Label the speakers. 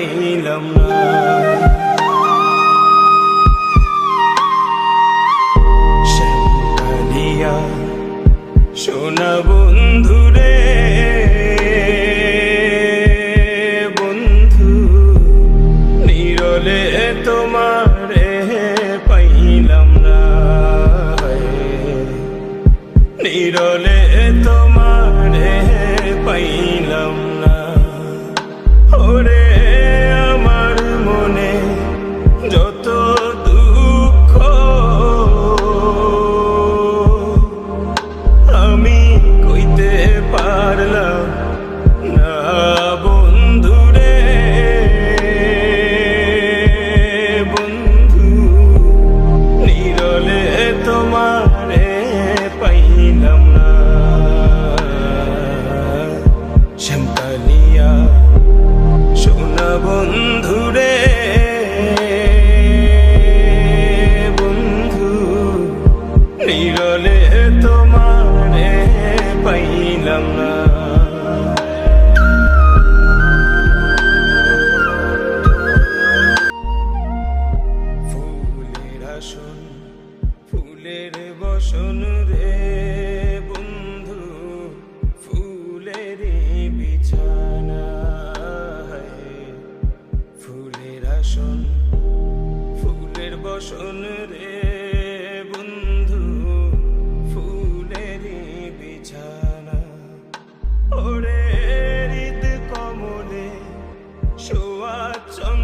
Speaker 1: তোমারে পাইলাম না বন্ধুরে বন্ধু নিরলে তোমারে পাইলাম না। নিরলে পারলাম না বন্ধুরে। বন্ধু নিরলে তোমারে পাইলাম না। শ্যামকালিয়া সোনা বন্ধুরে। বন্ধু নিরলে আসন ফুলের বসন রে বন্ধু, ফুলের বিছানা ফুলের আসন, ফুলের বসন রে বন্ধু, ফুলের বিছানা। ওরে হৃদ কমলে শোয়া চন্দ